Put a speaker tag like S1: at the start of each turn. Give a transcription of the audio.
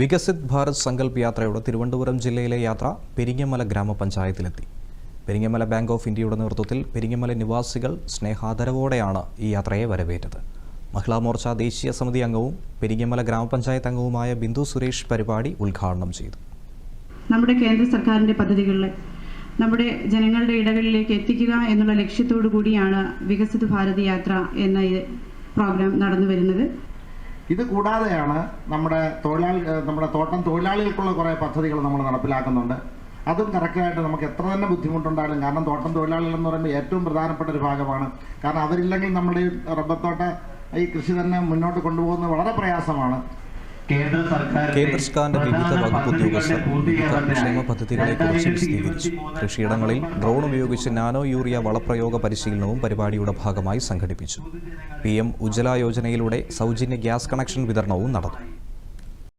S1: വികസിത് ഭാരത് സങ്കല്പ് യാത്രയുടെ തിരുവനന്തപുരം ജില്ലയിലെ യാത്ര പെരിങ്ങമല ഗ്രാമപഞ്ചായത്തിലെത്തി. പെരിങ്ങമല ബാങ്ക് ഓഫ് ഇന്ത്യയുടെ നേതൃത്വത്തിൽ പെരിങ്ങമല നിവാസികൾ സ്നേഹാദരവോടെയാണ് ഈ യാത്രയെ വരവേറ്റത്. മഹിളാ മോർച്ച ദേശീയ സമിതി അംഗവും പെരിങ്ങമല ഗ്രാമപഞ്ചായത്ത് അംഗവുമായ ബിന്ദു സുരേഷ് പരിപാടി ഉദ്ഘാടനം ചെയ്തു.
S2: നമ്മുടെ കേന്ദ്ര സർക്കാരിന്റെ പദ്ധതികളിലെ നമ്മുടെ ജനങ്ങളുടെ ഇടകളിലേക്ക് എത്തിക്കുക എന്നുള്ള ലക്ഷ്യത്തോടു കൂടിയാണ് വികസിത് ഭാരത് യാത്ര എന്ന പ്രോഗ്രാം നടന്നു വരുന്നത്
S3: ഇത് കൂടാതെയാണ് നമ്മുടെ തൊഴിലാളി നമ്മുടെ തോട്ടം തൊഴിലാളികൾക്കുള്ള കുറേ പദ്ധതികൾ നമ്മൾ നടപ്പിലാക്കുന്നുണ്ട്. അതും കറക്റ്റായിട്ട് നമുക്ക് എത്ര തന്നെ ബുദ്ധിമുട്ടുണ്ടായാലും കാരണം തോട്ടം തൊഴിലാളികൾ എന്ന് പറയുമ്പോൾ ഏറ്റവും പ്രധാനപ്പെട്ട ഒരു ഭാഗമാണ്. കാരണം അവരില്ലെങ്കിൽ നമ്മുടെ റബ്ബർ തോട്ട ഈ കൃഷി തന്നെ മുന്നോട്ട് കൊണ്ടുപോകുന്നത് വളരെ പ്രയാസമാണ്.
S1: കേന്ദ്ര സർക്കാരിന്റെ വിവിധ വകുപ്പ് ഉദ്യോഗസ്ഥർ വിവിധ ക്ഷേമ പദ്ധതികളെക്കുറിച്ച് വിശദീകരിച്ചു. കൃഷിയിടങ്ങളിൽ ഡ്രോൺ ഉപയോഗിച്ച് നാനോ യൂറിയ വളപ്രയോഗ പരിശീലനവും പരിപാടിയുടെ ഭാഗമായി സംഘടിപ്പിച്ചു. പി എം ഉജ്ജ്വല യോജനയിലൂടെ സൗജന്യ ഗ്യാസ് കണക്ഷൻ വിതരണവും നടന്നു.